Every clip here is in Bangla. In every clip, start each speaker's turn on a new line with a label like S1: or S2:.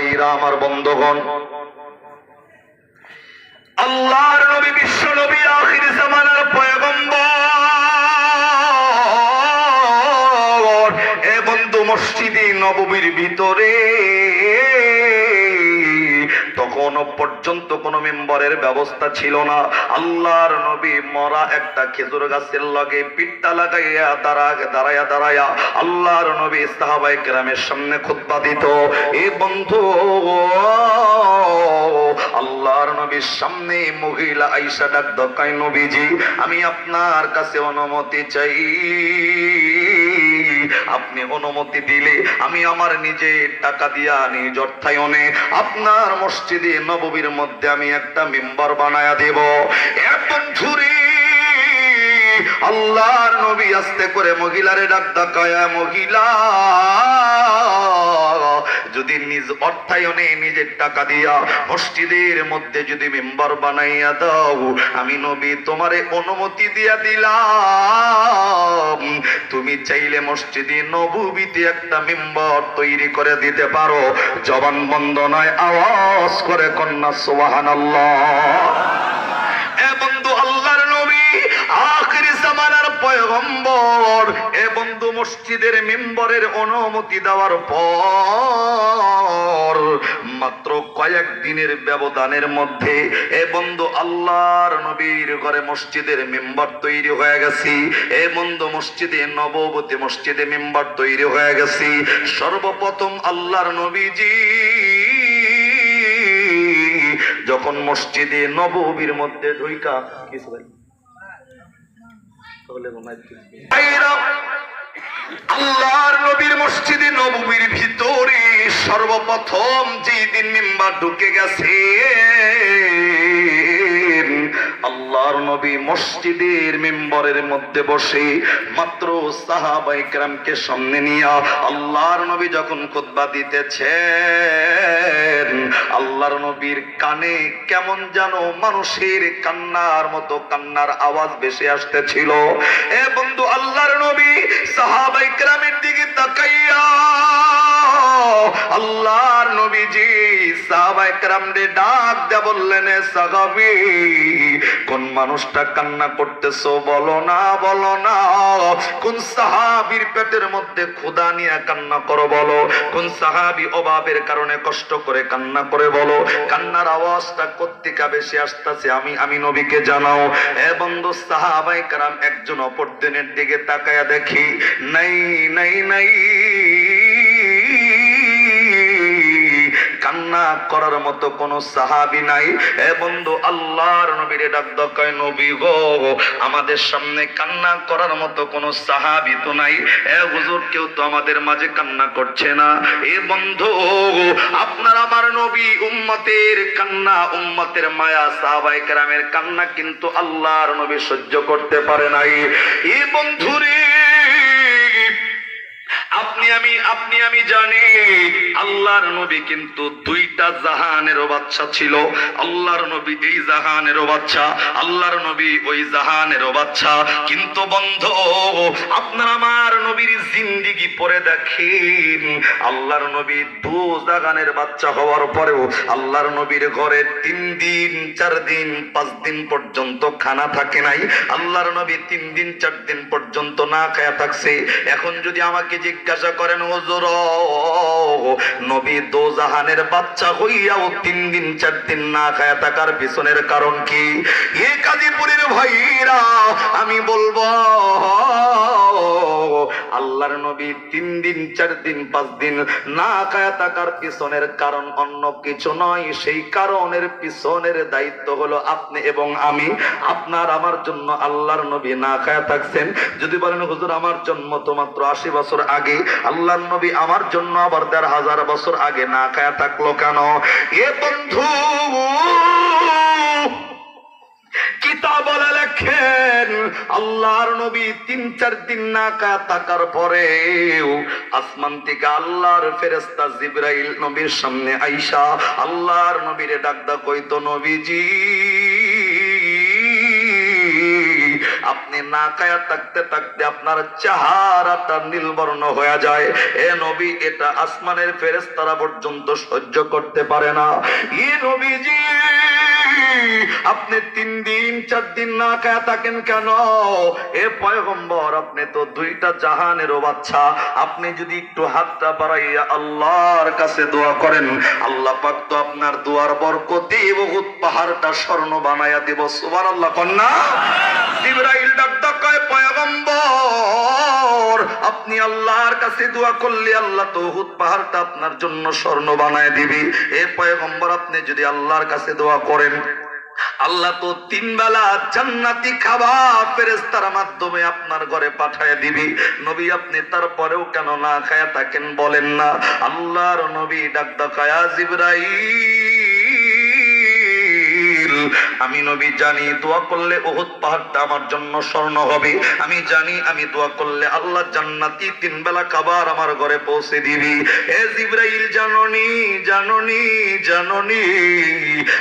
S1: ভাইরা, আমার বন্ধগণ, আল্লাহর নবী, বিশ্ব নবী, আখির জামানার পয়গম্বর। এ বন্ধু মসজিদে নবমীর ভিতরে পর্যন্ত কোন মেম্বারের ব্যবস্থা ছিল না। আল্লাহর নবী মরা একটা খেজুর গাছের লগে পিঠটা লাগাইয়া দাঁড়া দাঁড়াইয়া দাঁড়াইয়া আল্লাহর নবী সাহাবাই গ্রামের সামনে খুতবা দিত। এ বন্ধু, আল্লাহর নবীর সামনে মহিলা আইসা ডাক দকাই নবীজি, আমি আপনার কাছে অনুমতি চাই। আপনি অনুমতি দিলে আমি আমার নিজে টাকা দিয়া নিজ অর্থায়নে আপনার মসজিদে নববীর মধ্যে আমি একটা মেম্বার বানায়া দেব। এখন ঝুরি আল্লাহর নবী আসতে করে মহিলারে ডাক ডাকায়া মহিলা যদি নিজ অর্থায়নে নিজের টাকা দিয়া মসজিদের মধ্যে যদি মেম্বার বানাইয়া দাও, আমি নবী তোমারে অনুমতি দিয়া দিলাম। তুমি চাইলে মসজিদে নবুবিতে একটা মেম্বার তৈরি করে দিতে পারো। জবান বন্ধ নয়, আওয়াজ করে কন্যা, সুবহানাল্লাহ। এ বন্ধু আল্লাহর নবী, আখিরি জামানার পয়গম্বর, এ বন্ধু মসজিদের মেম্বরের অনুমতি দেওয়ার পর, মাত্র কয়েক দিনের ব্যবধানের মধ্যে এ বন্ধু আল্লাহর নবীর ঘরে মসজিদের মেম্বার তৈরি হয়ে গেছি। এ বন্ধু মসজিদে, নববতী মসজিদে মেম্বার তৈরি হয়ে গেছি। সর্বপ্রথম আল্লাহর নবীজি যখন মসজিদে নববীর মধ্যে ঢুইকা কিছু ভাইরা, আল্লাহর নবীর মসজিদে নবমীর ভিতরে সর্বপ্রথম যেই দিন মেম্বার ঢুকে গেছে আল্লাহর নবী মসজিদের মেম্বরের মধ্যে বসে মাত্র সাহাবাই কেরামকে সামনে নিয়ে আল্লাহর নবী যখন খুতবা দিতেছেন, আল্লাহর নবীর কানে কেমন যেন মানুষের কান্নার মতো কান্নার আওয়াজ ভেসে আসতেছিল। এ বন্ধু, আল্লাহর নবী সাহাবাই কেরামের দিকে তাকাইয়া আল্লাহর নবীজি সাহাবাই কেরামরে ডাক দেয়া বললেন, "এ সাহাবী, কোন মানুষটা কান্না করতেছো? বলো না বলো না। কোন সাহাবীর পেটের মধ্যে ক্ষুধা নিয়ে কান্না করো বলো। কোন সাহাবী অভাবের কারণে কষ্ট করে কান্না করে বলো। কান্নার আওয়াজটা কোত্থেকে বেশি আসতেছে, আমি আমি নবীকে জানাও। এ বন্ধু সাহাবাই কারাম একজন অপর দিনের দিকে তাকায়া দেখি, নাই নাই নাই। কান্না করার মতো কোন সাহাবি নাই। এ বন্ধু, আল্লাহর ডাক দকায় নবী গো, আমাদের সামনে কান্না করার মতো সাহাবি তো নাই। এ হুজুর, কেউ তো আমাদের মাঝে কান্না করছে না। এ বন্ধু, আপনার আমার নবী উম্মতের কান্না, উম্মতের মায়া সাহাবাই কেরামের কান্না কিন্তু আল্লাহর নবী সহ্য করতে পারে নাই। এ বন্ধুরে আপনি আমি আপনি আমি জানি, আল্লাহর নবী কিন্তু দুইটা জাহানেরও বাচ্চা ছিল। আল্লাহর নবী এই জাহানেরও বাচ্চা, আল্লাহর নবী ওই জাহানেরও বাচ্চা। কিন্তু বন্ধ, আপনার আমার নবীর জিন্দিগি পরে দেখেন, আল্লাহর নবী দু জাহানের বাচ্চা হওয়ার পরেও আল্লাহর নবীর ঘরে তিন দিন, চার দিন, পাঁচ দিন পর্যন্ত খানা থাকে নাই। আল্লাহর নবী তিন দিন, চার দিন পর্যন্ত না খায়া থাকছে। এখন যদি আমাকে জিজ্ঞাসা করেন, হুজুর, নবী দো জাহানের বাচ্চা হইয়াও তিন দিন, চার দিন না খায় থাকার পিছনের কারণ কি? এ কাজীপুরের ভাইরা, আমি বলব আল্লাহর নবী তিন দিন, চার দিন, পাঁচ দিন না খায়া থাকার পিছনের কারণ অন্য কিছু নয়। সেই কারণের পিছনের দায়িত্ব হলো আপনি এবং আমি। আপনার আমার জন্য আল্লাহর নবী না খায়া থাকছেন। যদি বলেন, হুজুর, আমার জন্ম তো মাত্র আশি বছর আগে। আল্লাহর নবী আমার জন্য আবার দেড় হাজার বছর আগে না খায়া থাকল কেন? এ বন্ধু কিতাব লেখেন, আল্লাহর নবী তিন, চার দিন না কা থাকার পরেও আসমান থেকে আল্লাহর ফেরেস্তা জিব্রাইল নবীর সামনে আইসা আল্লাহর নবীরে ডাকদা কইতো নবীজি। আপনি না কায়া থাকতে থাকতে আপনার চেহারাটা নীলবর্ণ হয়ে যায়। এ নবী, এটা আসমানের ফেরেশতারা পর্যন্ত সহ্য করতে পারে না। ই নবীজি, আপনি তিন দিন, চার দিন না খায়া থাকেন কেন? এ পয়গম্বর, আপনি তো দুইটা জাহানেরও বাচ্চা। আপনি যদি একটু হাতটা বাড়াইয়া আল্লাহর কাছে দোয়া করেন, আল্লাহ পাক তো আপনার দোয়ার বরকতে বহুত পাহাড়টা স্বর্ণ বানায়া দিব। সুবহানাল্লাহ, কন্যা। আপনি আল্লাহর কাছে দোয়া করলে আল্লাহ তো হুদ পাহাড়টা আপনার জন্য স্বর্ণ বানায় দিবি। এ পয়গম্বর, আপনি যদি আল্লাহর কাছে দোয়া করেন, আল্লাহ তো তিন বেলা জান্নাতি খাবার ফেরেস্তার মাধ্যমে আপনার ঘরে পাঠায় দিবি। নবী, আপনি তারপরেও কেন না খায়া থাকেন বলেন না? আল্লাহর নবী ডাক ডাকায়া জিবরাইল। আমি নবী জানি, দোয়া করলে ওহুদ পাহাড়টা আমার জন্য স্বর্ণ হবে। আমি জানি, আমি দোয়া করলে আল্লাহ জান্নাতি তিন বেলা খাবার আমার ঘরে পৌঁছে দিবি। এ জিব্রাইল, জাননি জাননি জাননি,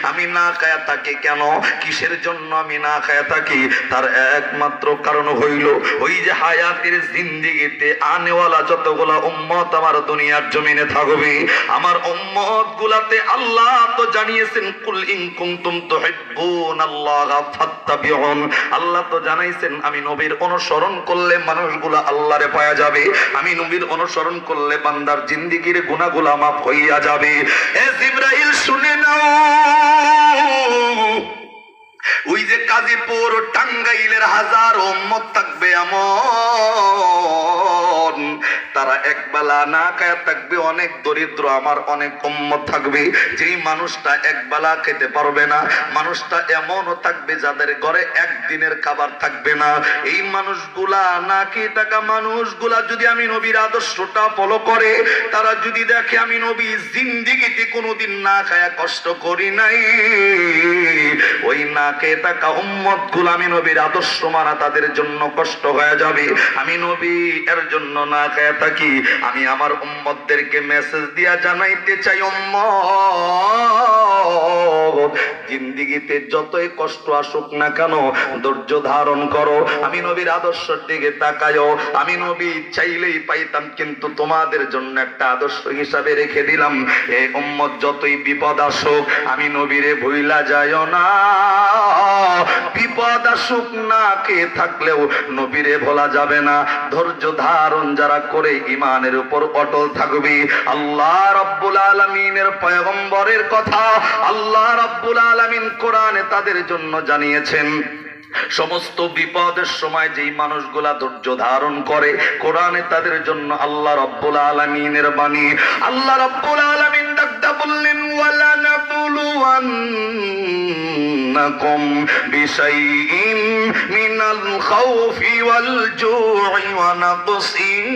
S1: আমি না খায়া থাকি কেন? কিসের জন্য আমি না খায়া থাকি? তার একমাত্র কারণ হইল, ওই যে হায়াতের জিন্দিগিতে আনেওয়ালা যতগুলা উম্মত আমার দুনিয়ার জমিনে থাকবে, আমার উম্মত গুলাতে আল্লাহ তো জানিয়েছেন, কুল ইন কুনতুম তুহিব্বুন আল্লাহ তো জানাইছেন, আমি নবীর অনুসরণ করলে আল্লাহরে পাওয়া যাবে। আমি নবীর অনুসরণ করলে বান্দার জিন্দিগির গুনাহগুলা মাফ হইয়া যাবে। শুনে নাও। ওই যে কাজীপুর টাঙ্গাইলের হাজার উম্মত থাকবে এমন। তারা একবেলা না খায়া থাকবে, অনেক দরিদ্র আমার অনেক উম্মত থাকবে। যেই মানুষটা একবেলা খেতে পারবে না, মানুষটা এমনও থাকবে যাদের ঘরে একদিনের খাবার থাকবে না। এই মানুষগুলা না খেয়ে থাকা মানুষগুলা যদি আমি নবীর আদর্শটা ফলো করে, তারা যদি দেখে আমি নবী জিন্দিগিতে কোনোদিন না খায়া কষ্ট করি নাই, ওই না খেয়ে থাকা উম্মতগুলো আমি নবীর আদর্শ মানা তাদের জন্য কষ্ট হয়ে যাবে। আমি নবী এর জন্য না খেয়ে থাকি আমি আমার উম্মতদেরকে মেসেজ দিয়া জানাইতে চাই, উম্মত। জিন্দিগিতে যতই কষ্ট আসুক না কেন, ধৈর্য ধারণ করো। আমি নবীর আদর্শের দিকে তাকায়ও। আমি নবী চাইলেই পাইতাম, কিন্তু তোমাদের জন্য একটা আদর্শ হিসাবে রেখে দিলাম। এই উম্মত, যতই বিপদ আসুক, আমি নবীরে ভুইলা যায় না। বিপদ আসুক না, কে থাকলেও নবীরে ভোলা যাবে না। ধৈর্য ধারণ যারা করে ইমানের উপর অটল থাকবে। আল্লাহ রব্বুল আলমিনের পয়গম্বরের কথা আল্লাহ রব্বুল আলমিন কোরআনে তাদের জন্য জানিয়েছেন। সমস্ত বিপদের সময় যেই মানুষগুলা ধৈর্য ধারণ করে, কোরআনে তাদের জন্য আল্লাহ রব্বুল আলমিনের বাণী। আল্লাহ রব্বুল আলমিন বললেন নাবলুয়ান্নাকুম বিশাইইন মিনাল খাউফি ওয়াল জু'i ওয়া নাকসিন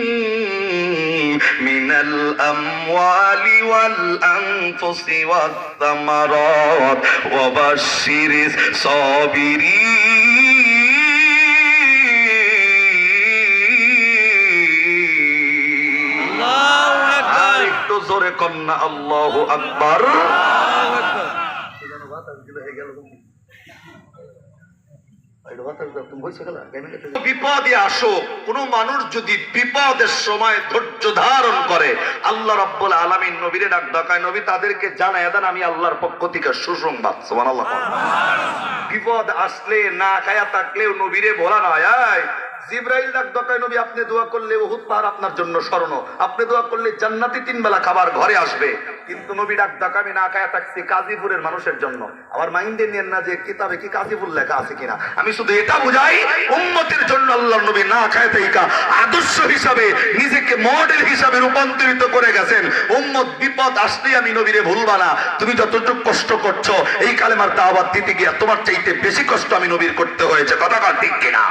S1: من الأموال والأنفس والثمرات وبشر الصابرين আর একটু জোরে কন্যা আল্লাহ আকবার বিপদে আসো। কোন মানুষ যদি বিপদের সময় ধৈর্য ধারণ করে, আল্লাহ রব্বুল আলামিন নবীরে ডাক ডাকায়, নবী তাদেরকে জানায় দেন, আমি আল্লাহর পক্ষ থেকে সুসংবাদ। বিপদ আসলে, না খায়া থাকলেও নবীরে বলা নয় জিব্রাইল ডাক ডাকায় নবী, আপনি দোয়া করলে উহুদ পাহাড় আপনার জন্য স্মরণ। আপনি দোয়া করলে জান্নাতি তিন বেলা খাবার ঘরে আসবে। কিন্তু নবী ডাক ডাক আমি না খায়া থাকছি কাজীপুরের মানুষের জন্য। আমার মাইন্ডে নিয়েন না যে কিতাবে কি কাজীপুর লেখা আছে কিনা। আমি শুধু এটা বুঝাই, উম্মতের জন্য আল্লাহ নবী না খায় তাইকা আদর্শ হিসাবে নিজেকে মডেল হিসাবে রূপান্তরিত করে গেছেন। উম্মত, বিপদ আসলেই আমি নবীরে ভুলবা না। তুমি যতটুকু কষ্ট করছ, এই কালেমার দাওয়াত দিতে গিয়া তোমার চাইতে বেশি কষ্ট আমি নবীর করতে হয়েছে। কথা ঠিক কিনা?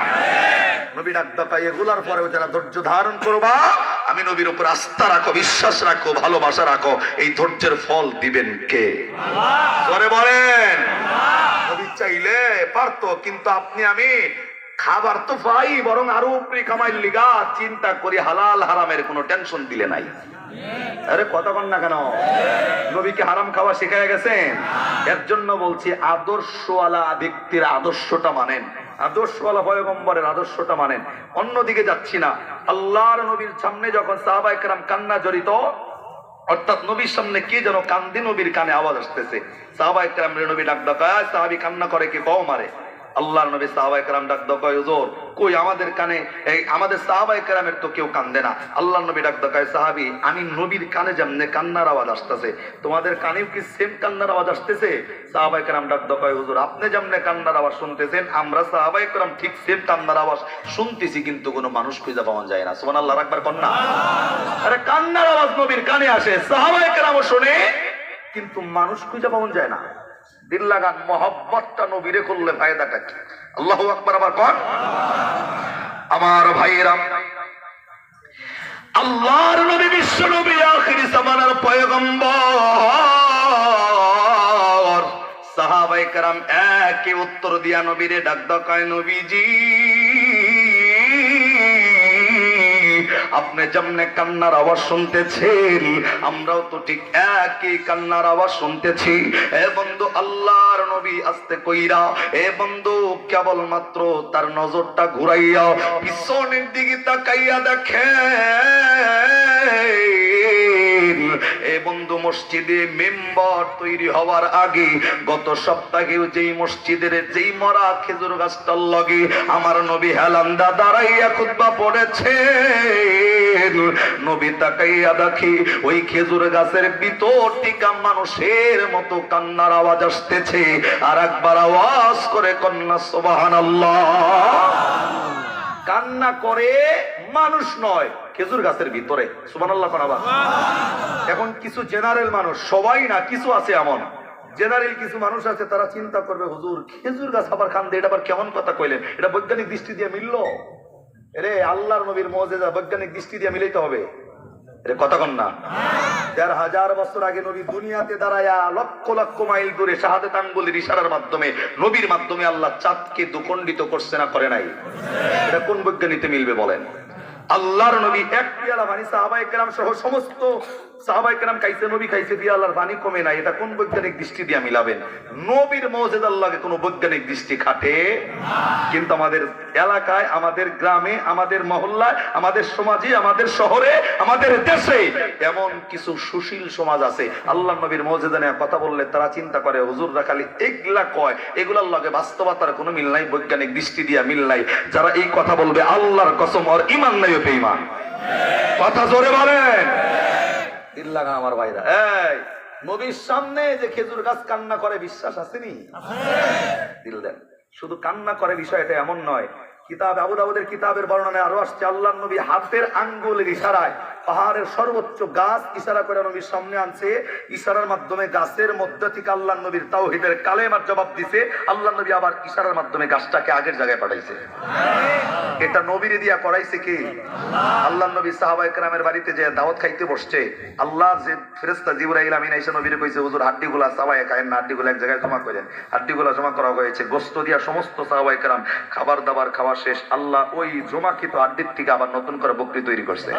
S1: নবী ডাক ডাকাই এগুলার পরেও যারা ধৈর্য ধারণ করবা, আমি নবীর উপর আস্থা রাখো, বিশ্বাস রাখো, ভালোবাসা রাখো, এই ধৈর্যের ফল দিবেন কে? করে বলেন। নবী চাইলে পারতো, কিন্তু আপনি, আমি খাবার তো পাই, বরং আরও উপরে কামাই লিগা, চিন্তা করি হালাল হারামের কোনো টেনশন দিলে নাই। আরে কথা কন না কেন? নবীকে হারাম খাওয়া শিখায় গেছেন? এর জন্য বলছি, আদর্শওয়ালা ব্যক্তির আদর্শটা মানেন। আদর্শওয়ালা পয়গম্বরের আদর্শটা মানেন। অন্যদিকে যাচ্ছি না। আল্লাহর নবীর সামনে যখন সাহাবায়ে কেরাম কান্না জড়িত, অর্থাৎ নবীর সামনে কে যেন কান্দি নবীর কানে আওয়াজ আসতেছে। সাহাবায়ে কেরাম নবী ডাক ডাকায়, সাহাবি কান্না করে, কে কও মারে। আল্লাহর নবী সাহাবায়ে কেরাম ডাক ডাকায় হুজুর, কই আমাদের কানে, এই আমাদের সাহাবায়ে কেরামের তো কেউ কান্দে না। আল্লাহর নবী ডাক ডাকায় সাহাবি, আমি নবীর কানে যেমনে কান্নার আওয়াজ আসতেছে, তোমাদের কানেও কি সেম কান্নার আওয়াজ আসতেছে? সাহাবায়ে কেরাম ডাক ডাকায় হুজুর, আপনি যেমনে কান্নার আওয়াজ শুনতেছেন, আমরা সাহাবায়ে কেরাম ঠিক সেম কান্নার আওয়াজ শুনতেছি, কিন্তু কোনো মানুষ খুঁজে পাওয়া যায় না। সুবহানাল্লাহ, রাখবার কন্যা। আরে, কান্নার আওয়াজ নবীর কানে আসে সাহাবায়ে কেরামও শুনে, কিন্তু মানুষ খুঁজে পাওয়া যায় না। দিল লাগান মহব্বতটা নবীরে করলে ফায়দাটা কি? আল্লাহ আকবার আবার কন আমার আল্লাহর নবী বিশ্ব নবী আখিরি জামানার পয়গম্বর। সাহাবাই কারাম একে উত্তর দিয়া নবীরে ডাক দকায় নবীজি আপনি যেমনে কান্নার আওয়াজ শুনতেছেন, আমরাও তো ঠিক একই কান্নার আওয়াজ শুনতেছি। এ বন্ধু আল্লাহর নবী আসতে কইরা, এ বন্ধু কেবলমাত্র তার নজরটা ঘুরাইয়া পিছনের দিকে তাকাইয়া দেখে। বন্ধু মসজিদে মেম্বার তৈরি হওয়ার আগে গত সপ্তাহেও যেই মসজিদের যেই মরা খেজুর গাছটার লগে আমার নবী হেলান্দা দাঁড়াইয়া খুতবা পড়েছে নবী তাকাইয়া দেখি ওই খেজুর গাছের ভিতর টিকা মানুষের মতো কান্নার আওয়াজ আসতেছে আর একবার আওয়াজ করে কন্যা সোবাহান কান্না করে মানুষ নয় খেজুর গাছের ভিতরে, সুবহানাল্লাহ করাবা। এখন কিছু জেনারেল মানুষ, সবাই না, কিছু আছে এমন। জেনারেল কিছু মানুষ আছে, তারা চিন্তা করবে, হুজুর, খেজুর গাছ আবার খান এটা আবার কেমন কথা কইলেন? এটা বৈজ্ঞানিক দৃষ্টি দিয়ে মিললো? রে আল্লাহর নবীর মজেজা বৈজ্ঞানিক দৃষ্টি দিয়ে মিলাইতে হবে। এটা কথা কন না। দেড় হাজার বছর আগে নবী দুনিয়াতে দাঁড়ায়া লক্ষ লক্ষ মাইল দূরে শাহাদাত আঙ্গুলের ইশারার মাধ্যমে, নবীর মাধ্যমে আল্লাহ চাঁদকে দুখণ্ডিত করছে না, করে নাই। এটা কোন বৈজ্ঞানিতে মিলবে বলেন? আল্লাহর নবী এক পিয়ালা পানি সাহাবায়ে কেরাম সহ সমস্ত খাইছে নবী খাইছে পিয়ালার পানি কমে নাই। এটা কোন বৈজ্ঞানিক দৃষ্টি দিয়ে মিলাবেন নবীর আল্লাহকে বৈজ্ঞানিক দৃষ্টি খাটে কিন্তু আমাদের এলাকায়, আমাদের গ্রামে, আমাদের মহল্লায়, আমাদের সমাজে, আমাদের শহরে, আমাদের দেশে এমন কিছু সুশীল সমাজ আছে। আল্লাহ নবীর মৌজেদা নিয়ে কথা বললে তারা চিন্তা করে, হুজুররা খালি এগুলা কয়? এগুলার লগে বাস্তবতার কোনো মিল নাই, বৈজ্ঞানিক দৃষ্টি দিয়া মিল নাই। যারা এই কথা বলবে, আল্লাহর কসম আর ইমান নাই বেঈমান। কথা জোরে বলেন। দিল লাগা আমার ভাইরা। এই নবীর সামনে যে খেজুর গাছ কান্না করে বিশ্বাস আসেনি? দিল দেন। শুধু কান্না করে বিষয়টা এমন নয় কিতাব আবু দাউদের কিতাবের বর্ণনায় আরও আসছে আল্লাহ নবী হাতের আঙ্গুল ইশারায় পাহাড়ের সর্বোচ্চ গাছ ইশারা করে নবীর সামনে আনছে। ইশারার মাধ্যমে গাছের মধ্যে থেকে আল্লাহ নবীর তাওহীদের কালেমার জবাব দিছে। আল্লাহ নবী আবার ইশারার মাধ্যমে গাছটাকে আগের জায়গায় পাঠাইছে। এটা নবীরে দিয়া করাইছে কি? আল্লাহ নবী সাহাবা একরামের বাড়িতে যে দাওয়াত খাইতে বসছে আল্লাহ যে ফেরেস্তা জিবরাইল আমিন আইসা নবীরে কইছে, হুজুর, হাড্ডিগুলা সাহাবা খায়েন না, হাড্ডিগুলো এক জায়গায় জমা করেন। হাড্ডিগুলা জমা করা হয়েছে, গোস্ত দিয়া সমস্ত সাহাবা একরাম খাবার দাবার খাওয়া শেষ। আল্লাহ ওই জমাকৃত হাড্ডির থেকে আবার নতুন করে বকরি তৈরি করছে।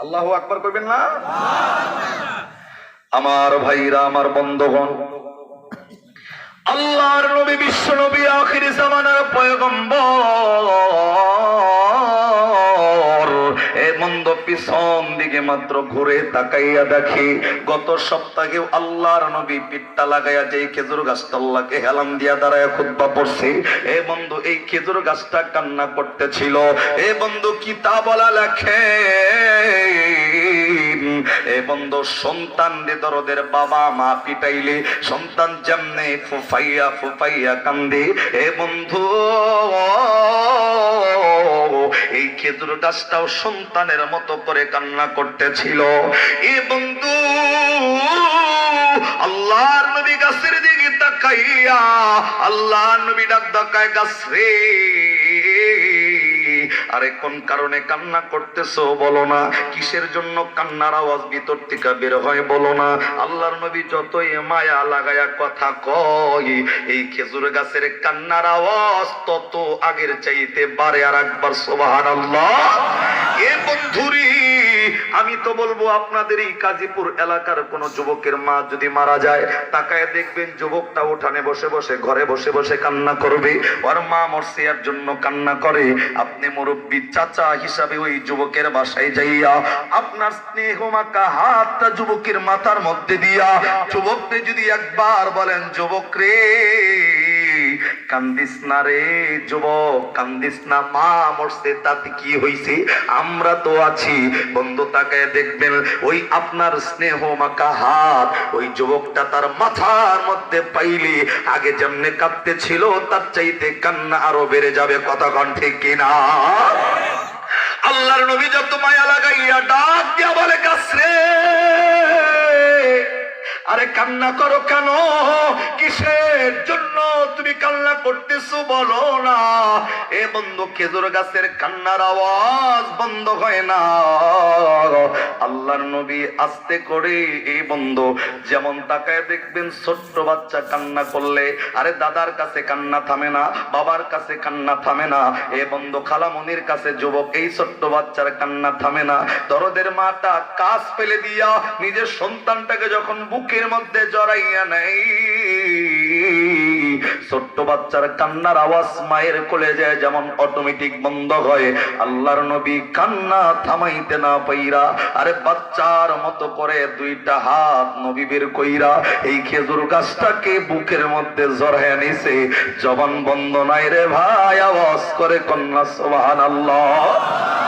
S1: আল্লাহু না? আমার ভাইরা আমার বন্ধগণ আল্লাহর নবী বিশ্ব নবী আখির জামানার পয়গম্বর। পিছন দিকে মাত্র ঘুরে তাকাইয়া দেখি, গত সপ্তাহেও আল্লাহর নবী পিঠটা লাগাইয়া যে খেজুর গাছটা হেলাম দিয়া দাঁড়ায় খুদ্া পড়ছে, এ বন্ধু, এই খেজুর গাছটা কান্না করতেছিল। এ বন্ধু কিতাব বলা লেখে? এ বন্ধু, সন্তান দরদের বাবা মা পিটাইলে, সন্তান যেমনে ফুফাইয়া ফুফাইয়া কান্দে, এ বন্ধু এই খেজুর গাছটাও সন্তানের মতো করে কান্না করতেছিল। এ বন্ধু, আল্লাহর নবী গাছের দিকে তাকাইয়া, আল্লাহর নবী ডাক ডাকায় গাছ আরে কোন কারণে কান্না করতেছো বলো না। কিসের জন্য কান্নার আওয়াজ ভিতর থেকে বের হয় বলো না। আল্লাহর নবী যতই মায়া লাগায়া কথা কয়, এই খেজুর গাছের কান্নার আওয়াজ তত আগের চাইতে বারে আর একবার সোবাহান আল্লাহ এ বন্ধুরি, আমি তো বলব আপনাদের এই কাজীপুর এলাকার কোন যুবকের মা যদি মারা যায়, তাকায় দেখবেন যুবকটা উঠানে বসে বসে, ঘরে বসে বসে কান্না করবে। ওর মা মরছে এর জন্য কান্না করে। আপনি মুরব্বী চাচা হিসাবে ওই যুবকের বাসায় যাইয়া আপনার স্নেহ মাকা হাতটা যুবকের মাথার মধ্যে দিয়া, যুবককে যদি একবার বলেন, যুবক রে কান্দিস না রে যুবক, কান্দিস না মা মরছে তাতে কি হইছে? আমরা তো আছি। বন্ধু তাকে দেখবেন, ওই আপনার স্নেহ মাকা হাত, ওই যুবকটা তার মাথার মধ্যে পাইলে, আগে যেমনে কাঁদতে ছিল, তার চাইতে কান্না আরও বেড়ে যাবে। কথা কণ্ঠে কিনা? আল্লাহর নবী যত মায়া লাগাইয়া ডাক দিয়া বলে, কাসরে! আরে কান্না করো কেন? কিসের জন্য তুমি কান্না করতেছো বলো না। এ বন্ধু খেজুর গাছের কান্নার আওয়াজ বন্ধ হয় না। আল্লাহর নবী আস্তে করে এই বন্ধু, যেমন তাকায় দেখবেন ছোট্ট বাচ্চা কান্না করলে, আরে দাদার কাছে কান্না থামে না, বাবার কাছে কান্না থামে না। এ বন্ধু খালামনির কাছে যুবক, এই ছোট্ট বাচ্চার কান্না থামে না। দরদের মাটা কাজ ফেলে দিয়া নিজের সন্তানটাকে যখন বুকের মধ্যে জড়াইয়া নেই। ছোট্ট বাচ্চার কান্নার আওয়াজ মায়ের কোলে যায়, যেমন অটোমেটিক বন্ধ হয়। আল্লাহর নবী কান্না থামাইতে না পাইরা, আরে বাচ্চার মতো করে দুইটা হাত নবী বের কইরা, এই খেজুর গাছটাকে বুকের মধ্যে জড়াইয়া নিছে। জবান বন্ধ নাই রে ভাই, আওয়াজ করে কন্যা সোহান আল্লাহ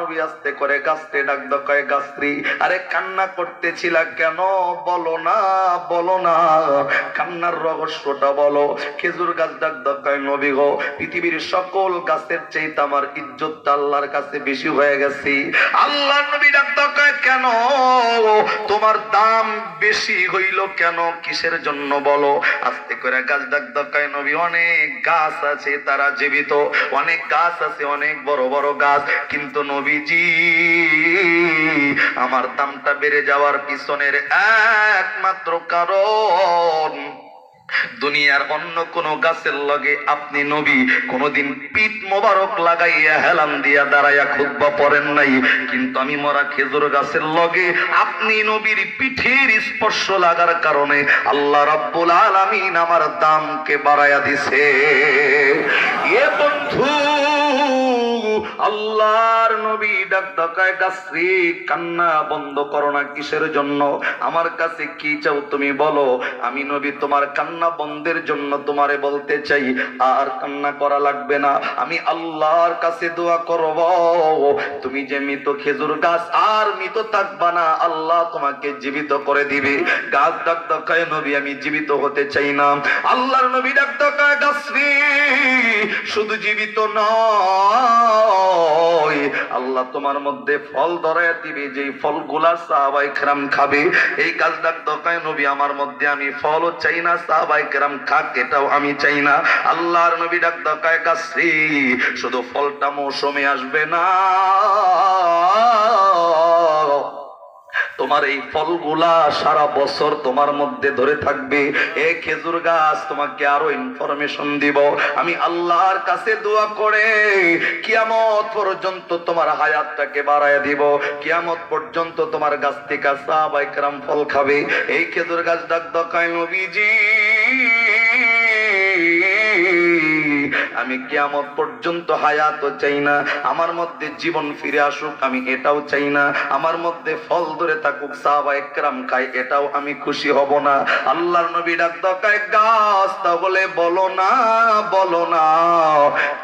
S1: নবী আস্তে করে গাছতে ডাক দকায় গাছরি। আরে কান্না করতেছিলা কেন? বলো না বলো না। কান্নার রহস্যটা বলো। খেজুর গাছ ডাক দকায়, নবী গো, পৃথিবীর সকল গাছের চাইতে আমার ইজ্জতটা আল্লাহর কাছে বেশি হয়ে গেছে। আল্লাহর নবী ডাক দকায়, কেন? তোমার দাম বেশি হইল কেন? কিসের জন্য বলো? আস্তে করে গাছ ডাক দকায়, নবী, অনেক গাছ আছে তারা জীবিত। অনেক গাছ আছে, অনেক বড় বড় গাছ। কিন্তু নবীজি। আমার দামটা বেড়ে যাওয়ার পিছনের একমাত্র কারণ, দুনিয়ার অন্য কোন গাছের লগে আপনি নবী কোনদিন পিঠ মোবারক লাগাইয়া হেলান দিয়া দাঁড়াইয়া খুদ্া পড়েন নাই। কিন্তু আমি মরা খেজুর গাছের লগে আপনি নবীর পিঠের স্পর্শ লাগার কারণে আল্লাহ রাব্বুল আলামিন আমার দামকে বাড়াইয়া দিছে। এ বন্ধু আল্লাহর নবী ডাক ডাকায় গাছরি কান্না বন্ধ করো না কিসের জন্য? আমার কাছে কি চাও তুমি বলো? আমি নবী, তোমার কান্না বন্ধের জন্য তোমারে বলতে চাই। আর কান্না করা লাগবে না। আমি আল্লাহর কাছে দোয়া করব। তুমি যে মৃত খেজুর গাছ, আর মৃত থাকবা না। আল্লাহ তোমাকে জীবিত করে দিবে। গাছ ডাক ডাকায় নবী, আমি জীবিত হতে চাই না। আল্লাহর নবী ডাক ডাকায় গাছরি শুধু জীবিত নয় আল্লাহ তোমার মধ্যে ফল ধরায় দিবে যে ফলগুলা সাহাবাই কেরাম খাবে। এই কাজটা ডাক দকায় নবী, আমার মধ্যে আমি ফলও চাই না, সাহাবাই কেরাম খাক, এটাও আমি চাই না। আল্লাহর নবী ডাক দোকায় কাছি শুধু ফলটা মৌসুমে আসবে না। তোমার এই ফলগুলা সারা বছর তোমার মধ্যে ধরে থাকবে। এ খেজুর গাছ, তোমাকে আরও ইনফরমেশন দিব। আমি আল্লাহর কাছে দোয়া করে কিয়ামত পর্যন্ত তোমার হায়াতটাকে বাড়ায় দিব। কিয়ামত পর্যন্ত তোমার গাছ থেকে সাহাবাইকরাম ফল খাবে। এই খেজুর গাছ ডাক দকায় নবীজি। আমি কিয়ামত পর্যন্ত হায়াত চাই না। আমার মধ্যে জীবন ফিরে আসুক, আমি এটাও চাই না। আমার মধ্যে ফল ধরে থাকুক, সাহাবা একরাম খাই এটাও আমি খুশি হব না। আল্লাহর নবী ডাক গাছ, তাহলে বলো না বলো না।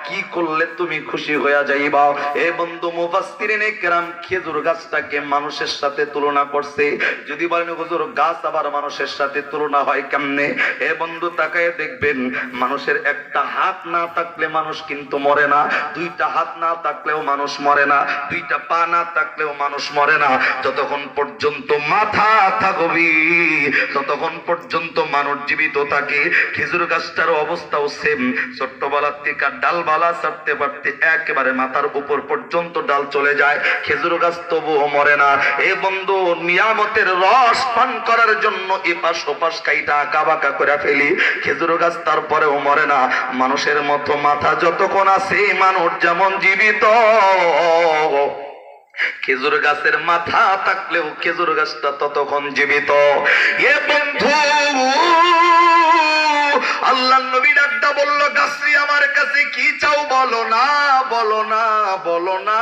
S1: কি করলে তুমি খুশি হইয়া যাইবা? এ বন্ধু মুফাসসিরিন একরাম খেজুর গাছটাকে মানুষের সাথে তুলনা করছে। যদি বলেন, হুজুর, গাছ আবার মানুষের সাথে তুলনা হয় কেমনে? এ বন্ধু তাকায় দেখবেন, মানুষের একটা হাত না থাকলে মানুষ কিন্তু মরে না। দুইটা হাত না থাকলেও মানুষ মরে না। দুইটা পা না থাকলেও মানুষ মরে না। যতক্ষণ পর্যন্ত মাথা থাকবি, ততক্ষণ পর্যন্ত মানুষ জীবিত থাকে। খেজুর গাছটার অবস্থাও সেম ছোট্টবেলার থেকে ডালবালা ছাড়তে পারতে একেবারে মাথার উপর পর্যন্ত ডাল চলে যায়। খেজুর গাছ তবুও মরে না। এ বন্ধু, নিয়ামতের রস পান করার জন্য এপাশ ওপাশ কাইটা আঁকা বাঁকা করে ফেলি। খেজুর গাছ তারপরেও মরে না। মানুষের মতো মাথা যতক্ষণ আছে, মানুষ যেমন জীবিত। খেজুর গাছের মাথা থাকলেও খেজুর গাছটা ততক্ষণ জীবিত। এ বন্ধু আল্লাহ নবী ডাক্তার বলল গাছরি আমার কাছে কি চাও বলো না বলো না বলো না।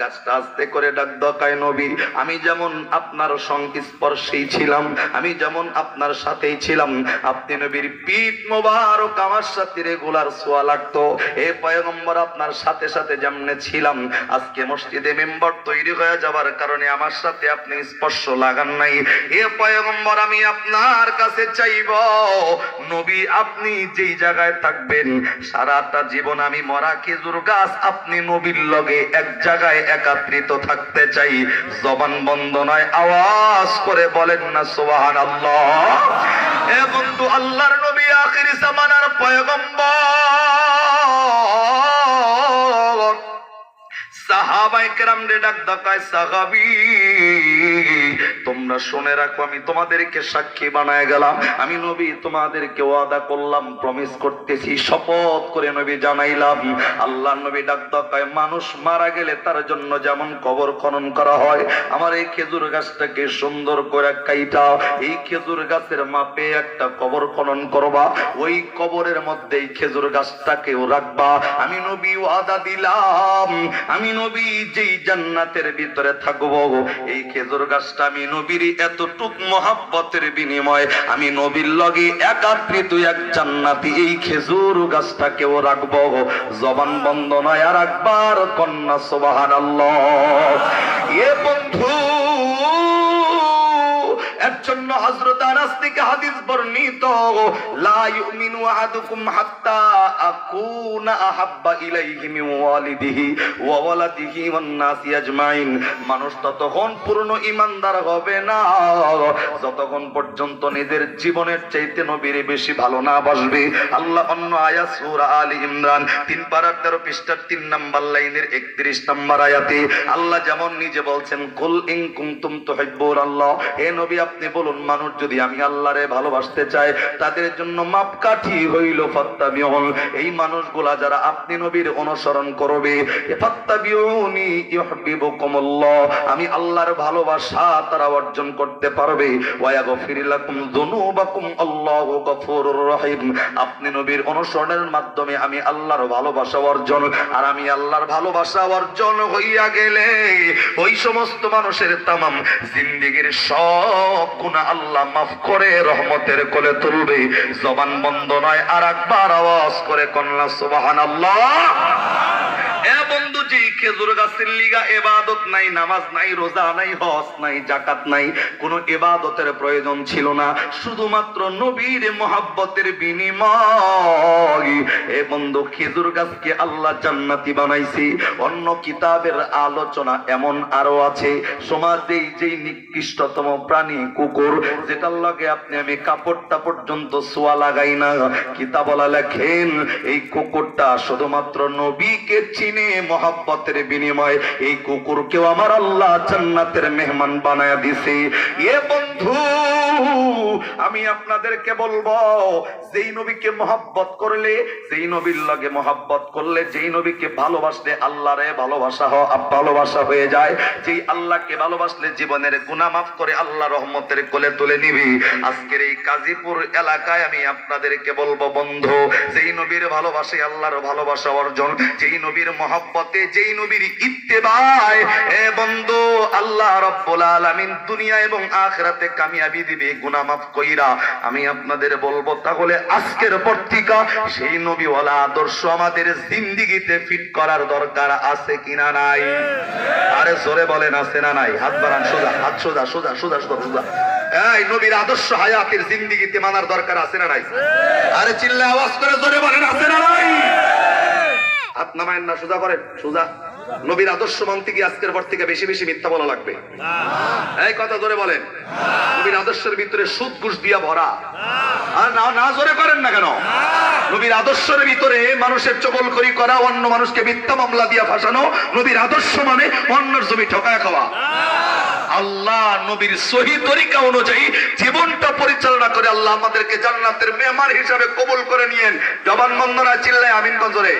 S1: গাছটা আস্তে করে ডাক দকায় নবী। আমি যেমন আপনার সংস্পর্শেই ছিলাম, আমি যেমন আপনার সাথেই ছিলাম। আপনি নবীর পিঠ মোবারক আমার সাথে রেগুলার সোয়া লাগতো। এ পয়গম্বর আপনার সাথে সাথে যেমনে ছিলাম, আজকে মসজিদে মেম্বার তৈরি হয়ে যাবার কারণে আমার সাথে আপনি স্পর্শ লাগান নাই। এ পয়গম্বর, আমি আপনার কাছে চাইব, নবী আপনি যেই জায়গায় থাকবেন, সারাটা জীবন আমি মরা খেজুর গাছ আপনি নবীর লগে এক জায়গায় একাত্রিত থাকতে চাই। জবান বন্ধ নয়, আওয়াজ করে বলেন না সোহান আল্লাহ এ বন্ধু, আল্লাহর নবী আখির জামানার পয়গম্বর। তোমরা শুনে রাখো, আমি তোমাদেরকে সাক্ষী বানায় গেলাম। আমি নবী তোমাদেরকে ওয়াদা করলাম প্রমিস করতেছি, শপথ করে নবী জানাইলাম। আল্লাহ নবী ডাক ডাকায় মানুষ মারা গেলে তার জন্য যেমন কবর খনন করা হয়, আমার এই খেজুর গাছটাকে সুন্দর করে কাইটা, এই খেজুর গাছের মাপে একটা কবর খনন করবা, ওই কবরের মধ্যে এই খেজুর গাছটাকেও রাখবা। আমি নবী ওয়াদা দিলাম, আমি নবী যেই জান্নাতের ভিতরে থাকব, এই খেজুর গাছটা আমি নবীর এতটুক মহাব্বতের বিনিময় আমি নবীর লগে একাত্রিত এক জান্নাতি এই খেজুর গাছটাকেও রাখব। জবান বন্দনায় নয় আর একবার কন্যা সোবাহান এ বন্ধু জন্য হযরত আনাস থেকে হাদিস বর্ণিত, লা ইউমিনু আহাদুকুম হাত্তা আকুনা আহাব্বা ইলাইহি মিন ওয়ালিদিহি ওয়া ওয়ালাদিহি ওয়ান নাসি আজমাইন। মানুষ ততক্ষণ পূর্ণ হবে না। যতক্ষণ পর্যন্ত নিজের জীবনের চাইতে নবীর বেশি ভালো না বাসবে। আল্লাহ অন্য আয়াত সূরা আলী ইমরান, তিন পারা তেরো পৃষ্ঠার তিন নাম্বার লাইনের একত্রিশ নাম্বার আয়াতে আল্লাহ যেমন নিজে বলছেন, কুল ইন কুনতুম তুহিব্বুন আল্লাহ নবী, আপনি বলুন, মানুষ যদি আমি আল্লাহরে ভালোবাসতে চায়, তাদের জন্য মাপকাঠি হইল ফাত্তাবিউন। এই মানুষগুলা যারা আপনি নবীর অনুসরণ করবে ফাত্তাবিউনি ইউহিব্বুকুমুল্লাহ। আমি আল্লাহর ভালোবাসা তারা অর্জন করতে পারবে। ওয়া ইয়াগফির লাকুম যুনুবাকুম, আল্লাহু গফুরুর রহিম। আপনি নবীর অনুসরণের মাধ্যমে আমি আল্লাহর ভালোবাসা অর্জন, আর আমি আল্লাহর ভালোবাসা অর্জন হইয়া গেলে ওই সমস্ত মানুষের তামাম জিন্দিগির সব গুনাহ আল্লাহ মাফ করে রহমতের কোলে তুলবে, জবান বন্ধ নয় আর একবার আওয়াজ করে কন্যা, সুবহানাল্লাহ। এ বন্ধু জি খেজুর গাছের লিগা এবাদত নাই রোজা নাই, হজ নাই জাকাত নাই প্রয়োজন ছিল না। শুধুমাত্র নবীর মহাব্বতের বিনিময়। এ বন্ধু, খেজুর গাছকে আল্লাহ জান্নাতি বানাইছি। অন্য কিতাবের আলোচনা এমন আরও আছে। সমাজে যেই নিকৃষ্টতম প্রাণী, কুকুর, যেটার লগে আপনি আমি কাপড়টা পর্যন্ত সোয়া লাগাই না কিতাবলা লেখেন, এই কুকুরটা শুধুমাত্র নবীকে চিনে মহাব্বতের বিনিময় এই কুকুরকেও আমার আল্লাহ জান্নাতের মেহমান বানায় দিছে। এ বন্ধু, আমি আপনাদেরকে বলব, যেই নবীকে মহাব্বত করলে, যেই নবীর লগে মহাব্বত করলে, যেই নবীকে ভালোবাসলে আল্লাহরে ভালোবাসা ভালোবাসা হয়ে যায়। যেই আল্লাহকে ভালোবাসলে জীবনের গুনাহ মাফ করে আল্লাহ রহমতের কোলে তুলে নিবি। আজকের এই কাজীপুর এলাকায় আমি আপনাদেরকে বলব, বন্ধু, যেই নবীর ভালোবাসে আল্লাহর ভালোবাসা অর্জন, যেই নবীর মহব্বতে যেই নবীর ইত্তেবায় এ বন্ধু, আল্লাহ রব্বুল আলামিন দুনিয়া এবং আখিরাতে কামিয়াবি দিবে, গুনাহ মাফ কইরা। আমি আপনাদের বলব, তাহলে আজকের পত্রিকা, সেই নবীওয়ালা আদর্শ আমাদের জিন্দিগিতে ফিট করার দরকার আছে কিনা নাই? আরে জোরে বলেন, আছে না নাই? হাত বাড়ান, সোজা, হাত সোজা সোজা সোজা সোজা সোজা। এই নবীর আদর্শ হায়াতের জিন্দিগিতে মানার দরকার আছে না নাই? আরে চিল্লা আওয়াজ করে জোরে বলেন, আছে না নাই? হাত নামায়েন না সোজা করেন? সোজা। নবীর আদর্শ মানতে কি আজকের পর থেকে বেশি বেশি মিথ্যা বলা লাগবে। এই কথা জোরে বলেন। নবীর আদর্শের ভিতরে সুদ ঘুষ দিয়া ভরা। আর না না জোরে করেন না কেন? নবীর আদর্শের ভিতরে মানুষের চবল করি করা, অন্য মানুষকে মিথ্যা মামলা দিয়া ফাঁসানো, নবীর আদর্শ মানে অন্যের জমি ঠকায় খাওয়া। আল্লাহ নবীর সহি তরিকা অনুযায়ী জীবনটা পরিচালনা করে আল্লাহ আমাদেরকে জান্নাতের মেহমান হিসাবে কবুল করে নিয়েন। জবান বন্দনা চিল্লায় আমিন গঞ্জরে।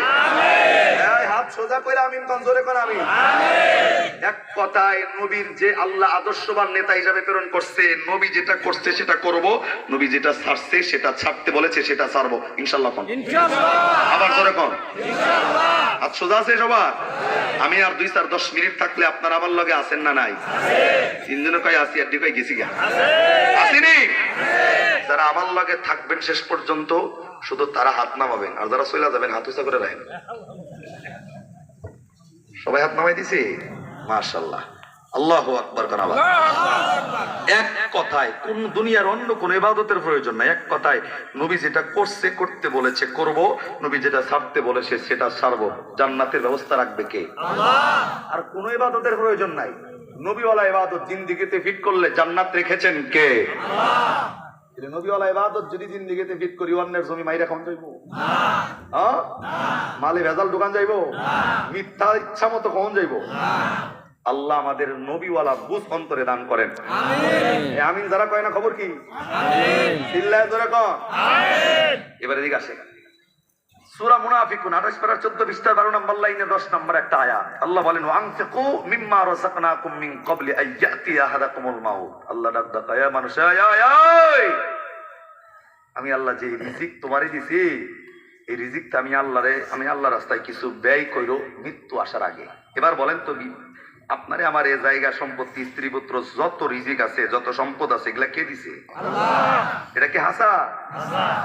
S1: এই হাত সোজা করে আমিন করে আমিন। এক কথায় নবীর যে আল্লাহ আদর্শবান নেতা হিসাবে প্রেরণ করছে নবী যেটা করছে সেটা করব নবী যেটা ছাড়ছে সেটা ছাড়তে বলেছে সেটা ছাড়বো। ইনশাল্লাহ আবার জোরে কোন। হাত সোজা আছে সবার? আমি আর দুই চার দশ মিনিট থাকলে আপনার আমার লগে আছেন না নাই? তিনজনে কয় আসি আর কয় গেছি গা। আসিনি? যারা আমার লগে থাকবেন শেষ পর্যন্ত শুধু তারা হাত নামাবেন, আর যারা চলে যাবেন হাত উঁচা করে রাখেন। সবাই হাত নামাই দিছি? মাশাল্লাহ। আল্লাহ আকবর কানাবা এক কথায় কোন দুনিয়ার অন্য কোন ইবাদতের প্রয়োজন নাই। এক কথায় নবী যেটা করছে করতে বলেছে করব। নবী যেটা ছাড়তে বলেছে সেটা ছাড়বো। জান্নাতের ব্যবস্থা রাখবে কে? আর কোন ইবাদতের প্রয়োজন নাই। নবীওয়ালা ইবাদত জিন্দিগিতে ফিট করলে জান্নাত রেখেছেন কে? নবীওয়ালা ইবাদত যদি জিন্দিগিতে ফিট করি অন্যের জমি মাইরা খাওয়ান যাইবো। হ্যাঁ? মালে ভেজাল দোকান যাইবো। মিথ্যা ইচ্ছা মতো কখন যাইবো। আল্লাহ আমাদের নবীওয়ালা বুঝ অন্তরে দান করেন। আমিন। যারা কয় না খবর কি? এবারে দিকে আসে সূরা মুনাফিকুন 28 পারা 14 পৃষ্ঠা 12 নম্বর লাইনে 10 নম্বর একটা আয়াত। আল্লাহ বলেন ওয়ানফিকু মিম্মা রাযাকনাকুম ক্বাবলি আন ইয়াতি আহাদাকুমুল মাউত। আল্লাহ ডাক ডাক আয়া মানুষ আয় আয় আয় আমি আল্লাহ যে রিজিক তোমারে দিছি এই রিজিকটা আমি আল্লাহরে আমি আল্লাহ রাস্তায় কিছু ব্যয় কইরো মৃত্যু আসার আগে। এবার বলেন তো আপনারে আমার এই জায়গা সম্পত্তি স্ত্রী পুত্র যত রিজিক আছে যত সম্পদ আছে এগুলা কে দিছে? এটা কি হাসা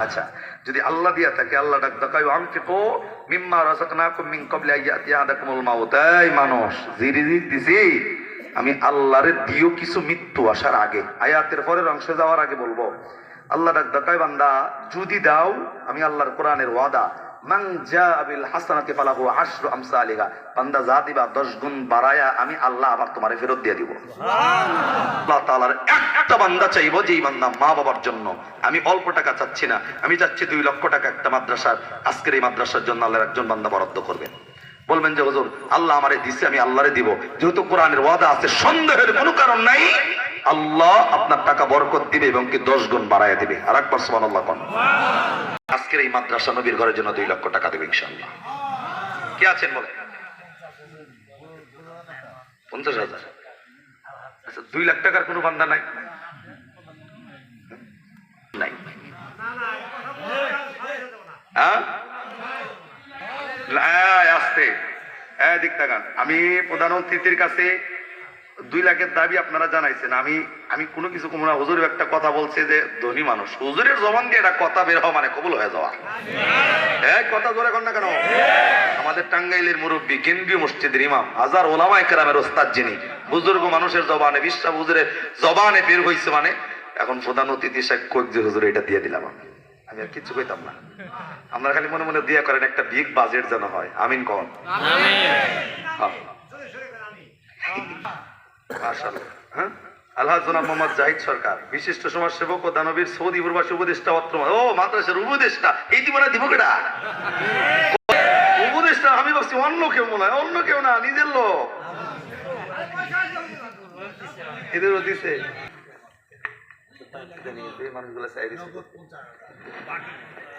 S1: আচ্ছা যদি আল্লাহ দিয়া থাকে আল্লাহ ডাক দেখায় আনফিকু মিম্মা রাযাকনাকুম মিন ক্বাবলি আন ইয়াতি আহাদাকুমুল মাউত। এই মানুষ যে রিজিক দিছি আমি আল্লাহরে দিও কিছু মৃত্যু আসার আগে। আয়াতের পরের অংশে যাওয়ার আগে বলব। আল্লাহ ডাক দেখায় বান্দা যদি দাও আমি আল্লাহর কোরআনের ওয়াদা জাআ বিল হাসানাতি ফালাহু আশরু আমসালিহা। বান্দা যা দিবা 10 গুণ বাড়ায়া আমি আল্লাহ আবার তোমারে ফেরত দিয়ে দিব। আল্লাহ তাআলার একটা বান্দা চাইব যেই বান্দা মা বাবার জন্য। আমি অল্প টাকা চাচ্ছি না আমি চাচ্ছি দুই লক্ষ টাকা একটা মাদ্রাসার আজকের এই মাদ্রাসার জন্য আল্লাহর একজন বান্দা বরাদ্দ করবেন। বলবেন যে হুজুর আল্লাহ আমারে দিছে আমি আল্লাহরে দিব। যেহেতু কোরআনের ওয়াদা আছে সন্দেহের কোনো কারণ নাই। আল্লাহ আপনার টাকা বরকত দিবে এবং কি দশ গুণ বাড়ায় দিবে। আর একবার সুবহানাল্লাহ কোন। আজকের এই মাদ্রাসা নবীর ঘরের জন্য দুই লক্ষ টাকা দেবে ইনশাআল্লাহ। কে আছেন বলে পঞ্চাশ হাজার। আচ্ছা দুই লাখ টাকার কোনো বান্দা নাই? নাই। হ্যাঁ? আসতে। দিক তাকান। আমি প্রধানমন্ত্রীর কাছে দুই লাখের দাবি আপনারা জানাইছেন। আমি আমি কোনো কিছু কমনা হুজুর একটা কথা বলছে যে ধনী মানুষ। হুজুরের জবান দিয়ে একটা কথা বের হওয়া মানে কবুল হয়ে যাওয়া। এই কথা ধরে কর না কেন? আমাদের টাঙ্গাইলের মুরব্বী কেন্দ্রীয় মসজিদের ইমাম হাজার ওলামা একরামের ওস্তাদ যিনি বুজুর্গ মানুষের জবানে বিশ্বাস হুজুরের জবানে বের হয়েছে মানে এখন প্রধান অতিথি শেখ কয়েক যে হুজুর এটা দিয়ে দিলাম আমি। আমি আর কিছু কইতাম না। আপনারা খালি মনে মনে দিয়া করেন একটা বিগ বাজেট যেন হয়। আমিন কন। হ্যাঁ। হ্যাঁ? আল্লাহ জনাব সরকার, বিশিষ্ট সমাজসেবক ও দানবীর সৌদি উপদেষ্টা অত্র ও মাদ্রাসার উপদেষ্টা। এই দিব দিব কেটা উপদেষ্টা, আমি ভাবছি অন্য কেউ মনে হয়, অন্য কেউ না, নিজের লোক। মানুষগুলো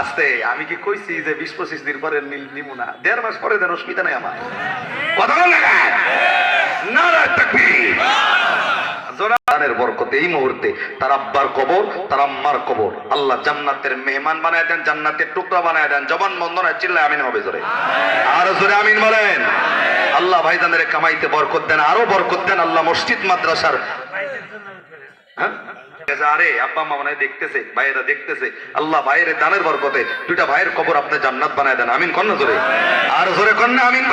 S1: আস্তে, আমি কি কইছি যে বিশ পঁচিশ দিন পরে নিমু না? দেড় মাস পরে দেন অসুবিধা নাই আমার। এই মুহূর্তে কবর কবর। আল্লাহ জান্নাতের মেহমান জান্নাতের টুকরা জবান আমিন হবে জোরে। আমিন বলেন। আল্লাহ কামাইতে বরকত দেন, আরও বরকত দেন আল্লাহ মসজিদ, মাদ্রাসার হ্যাঁ? আল্লাহ দুইটা ভাইয়ের কবর আপনি জান্নাত বানায় দেন। আমিন জোরে? আর আমিন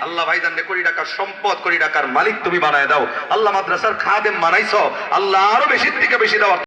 S1: আল্লাহ টাকার সম্পদ মালিক তুমি বানায় দাও। আল্লাহ মাদ্রাসার খাদেম বানাইছো। আল্লাহ আরও বেশি থেকে বেশি দাও